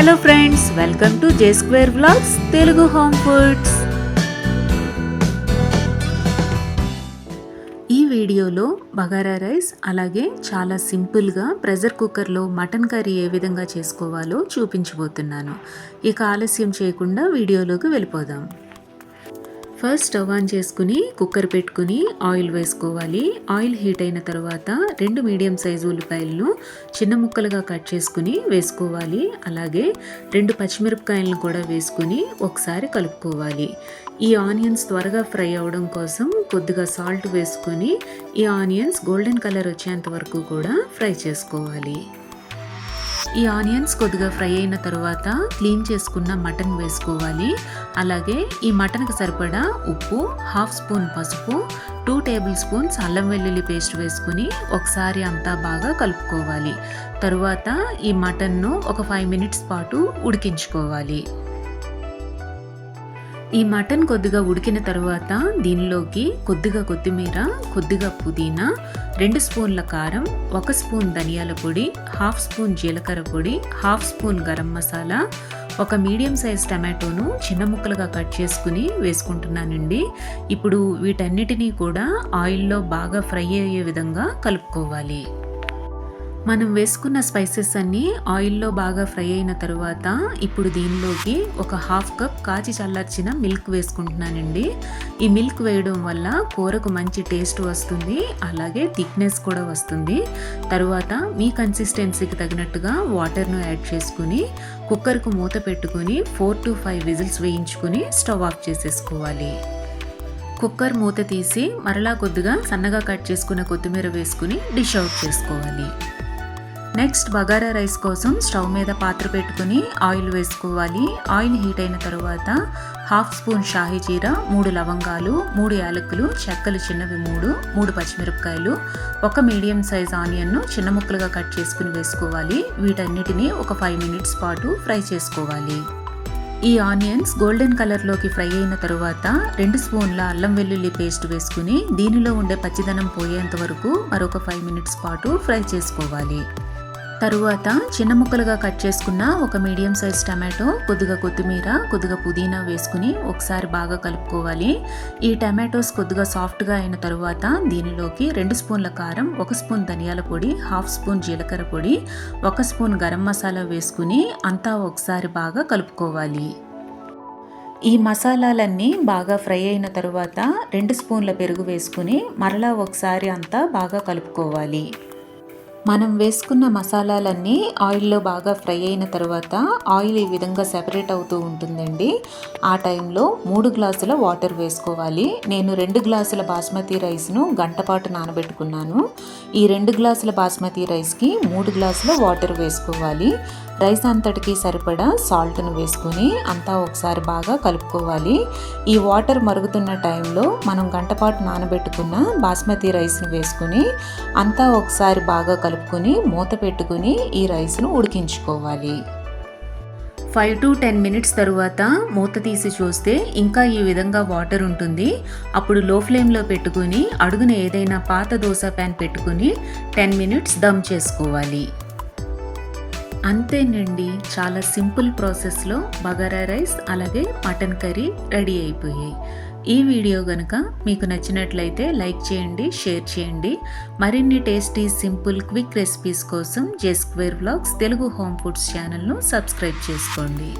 Hello friends welcome to J square blogs Telugu home foods ఈ వీడియోలో bagara rice అలాగే చాలా సింపుల్గా ప్రెషర్ కుక్కర్లో మటన్ కర్రీ ఏ విధంగా చేసుకోవాలో చూపించబోతున్నాను. ఇక ఆలస్యం చేయకుండా వీడియోలోకి వెళ్ళిపోదాం. ఫస్ట్ స్టవ్ ఆన్ చేసుకుని కుక్కర్ పెట్టుకుని ఆయిల్ వేసుకోవాలి. ఆయిల్ హీట్ అయిన తర్వాత రెండు మీడియం సైజు ఉల్లిపాయలను చిన్న ముక్కలుగా కట్ చేసుకుని వేసుకోవాలి. అలాగే రెండు పచ్చిమిరపకాయలను కూడా వేసుకుని ఒకసారి కలుపుకోవాలి. ఈ ఆనియన్స్ త్వరగా ఫ్రై అవ్వడం కోసం కొద్దిగా సాల్ట్ వేసుకొని ఈ ఆనియన్స్ గోల్డెన్ కలర్ వచ్చేంత వరకు కూడా ఫ్రై చేసుకోవాలి. ఈ ఆనియన్స్ కొద్దిగా ఫ్రై అయిన తర్వాత క్లీన్ చేసుకున్న మటన్ వేసుకోవాలి. అలాగే ఈ మటన్కి సరిపడా ఉప్పు హాఫ్ స్పూన్ పసుపు టూ టేబుల్ స్పూన్స్ అల్లం వెల్లుల్లి పేస్ట్ వేసుకుని ఒకసారి అంతా బాగా కలుపుకోవాలి. తరువాత ఈ మటన్ను ఒక ఫైవ్ మినిట్స్ పాటు ఉడికించుకోవాలి. ఈ మటన్ కొద్దిగా ఉడికిన తర్వాత దీనిలోకి కొద్దిగా కొత్తిమీర కొద్దిగా పుదీనా రెండు స్పూన్ల కారం ఒక స్పూన్ ధనియాల పొడి హాఫ్ స్పూన్ జీలకర్ర పొడి హాఫ్ స్పూన్ గరం మసాలా ఒక మీడియం సైజ్ టమాటోను చిన్న ముక్కలుగా కట్ చేసుకుని వేసుకుంటున్నానండి. ఇప్పుడు వీటన్నిటినీ కూడా ఆయిల్లో బాగా ఫ్రై అయ్యే విధంగా కలుపుకోవాలి. మనం వేసుకున్న స్పైసెస్ అన్నీ ఆయిల్లో బాగా ఫ్రై అయిన తర్వాత ఇప్పుడు దీనిలోకి ఒక హాఫ్ కప్ కాచి చల్లార్చిన మిల్క్ వేసుకుంటున్నానండి. ఈ మిల్క్ వేయడం వల్ల కూరకు మంచి టేస్ట్ వస్తుంది అలాగే థిక్నెస్ కూడా వస్తుంది. తర్వాత మీ కన్సిస్టెన్సీకి తగినట్టుగా వాటర్ను యాడ్ చేసుకుని కుక్కర్కు మూత పెట్టుకుని ఫోర్ టు ఫైవ్ విజిల్స్ వేయించుకుని స్టవ్ ఆఫ్ చేసేసుకోవాలి. కుక్కర్ మూత తీసి మరలా కొద్దిగా సన్నగా కట్ చేసుకున్న కొత్తిమీర వేసుకుని డిష్ అవుట్ చేసుకోవాలి. నెక్స్ట్ బగారా రైస్ కోసం స్టవ్ మీద పాత్ర పెట్టుకుని ఆయిల్ వేసుకోవాలి. ఆయిల్ హీట్ అయిన తర్వాత హాఫ్ స్పూన్ షాహీ జీర మూడు లవంగాలు మూడు యాలకులు చెక్కలు చిన్నవి మూడు మూడు పచ్చిమిరపకాయలు ఒక మీడియం సైజ్ ఆనియన్ను చిన్న ముక్కలుగా కట్ చేసుకుని వేసుకోవాలి. వీటన్నిటిని ఒక ఫైవ్ మినిట్స్ పాటు ఫ్రై చేసుకోవాలి. ఈ ఆనియన్స్ గోల్డెన్ కలర్లోకి ఫ్రై అయిన తరువాత రెండు స్పూన్ల అల్లం వెల్లుల్లి పేస్ట్ వేసుకుని దీనిలో ఉండే పచ్చిదనం పోయేంత వరకు మరొక ఫైవ్ మినిట్స్ పాటు ఫ్రై చేసుకోవాలి. తరువాత చిన్న ముక్కలుగా కట్ చేసుకున్న ఒక మీడియం సైజ్ టమాటో కొద్దిగా కొత్తిమీర కొద్దిగా పుదీనా వేసుకుని ఒకసారి బాగా కలుపుకోవాలి. ఈ టమాటోస్ కొద్దిగా సాఫ్ట్గా అయిన తరువాత దీనిలోకి రెండు స్పూన్ల కారం ఒక స్పూన్ ధనియాల పొడి హాఫ్ స్పూన్ జీలకర్ర పొడి ఒక స్పూన్ గరం మసాలా వేసుకుని అంతా ఒకసారి బాగా కలుపుకోవాలి. ఈ మసాలాలన్నీ బాగా ఫ్రై అయిన తరువాత రెండు స్పూన్ల పెరుగు వేసుకుని మరలా ఒకసారి అంతా బాగా కలుపుకోవాలి. మనం వేసుకున్న మసాలాలన్నీ ఆయిల్లో బాగా ఫ్రై అయిన తర్వాత ఆయిల్ ఈ విధంగా సెపరేట్ అవుతూ ఉంటుందండి. ఆ టైంలో మూడు గ్లాసుల వాటర్ వేసుకోవాలి. నేను రెండు గ్లాసుల బాస్మతి రైస్ను గంటపాటు నానబెట్టుకున్నాను. ఈ రెండు గ్లాసుల బాస్మతి రైస్కి మూడు గ్లాసుల వాటర్ వేసుకోవాలి. రైస్ అంతటికి సరిపడా సాల్ట్ను వేసుకుని అంతా ఒకసారి బాగా కలుపుకోవాలి. ఈ వాటర్ మరుగుతున్న టైంలో మనం గంటపాటు నానబెట్టుకున్న బాస్మతి రైస్ని వేసుకుని అంతా ఒకసారి బాగా కలుపుకొని మూత పెట్టుకుని ఈ రైస్ను ఉడికించుకోవాలి. ఫైవ్ టు టెన్ మినిట్స్ తరువాత మూత తీసి చూస్తే ఇంకా ఈ విధంగా వాటర్ ఉంటుంది. అప్పుడు లో ఫ్లేమ్లో పెట్టుకుని అడుగున ఏదైనా పాత దోశ ప్యాన్ పెట్టుకుని టెన్ మినిట్స్ దమ్ చేసుకోవాలి. అంతేనండి చాలా సింపుల్ ప్రాసెస్లో బగారా రైస్ అలాగే మటన్ కర్రీ రెడీ అయిపోయాయి. ఈ వీడియో కనుక మీకు నచ్చినట్లయితే లైక్ చేయండి షేర్ చేయండి. మరిన్ని టేస్టీ సింపుల్ క్విక్ రెసిపీస్ కోసం J square blogs Telugu home foods ఛానల్ను సబ్స్క్రైబ్ చేసుకోండి.